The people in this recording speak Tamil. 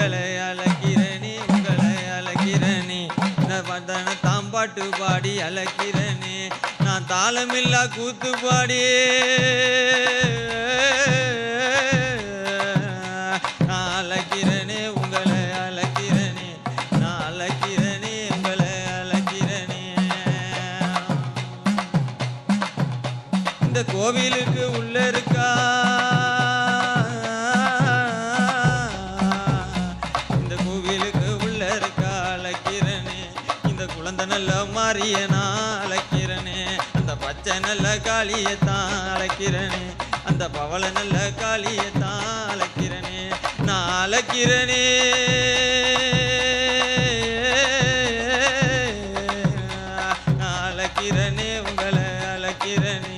உங்களை அழைக்கிறேனே உங்களை அழைக்கிறேனே வந்தன தாம்பாட்டு பாடி அழைக்கிறேனே நான் தாளமில்லா கூத்து பாடி. நான் அழைக்கிறேனே உங்களை அழைக்கிறேனே நான் அழைக்கிறேனே உங்களை அழைக்கிறேனே இந்த கோவிலுக்கு உள்ள இருக்கா? குழந்த நல்ல மாரியனா அழைக்கிறனே. அந்த பச்சை நல்ல காளியத்தான் அழைக்கிறனே. அந்த பவளை நல்ல காளியத்தான் அழைக்கிறனே. நான் அழைக்கிறனே. நான் அழைக்கிறனே உங்களை அழைக்கிறனே.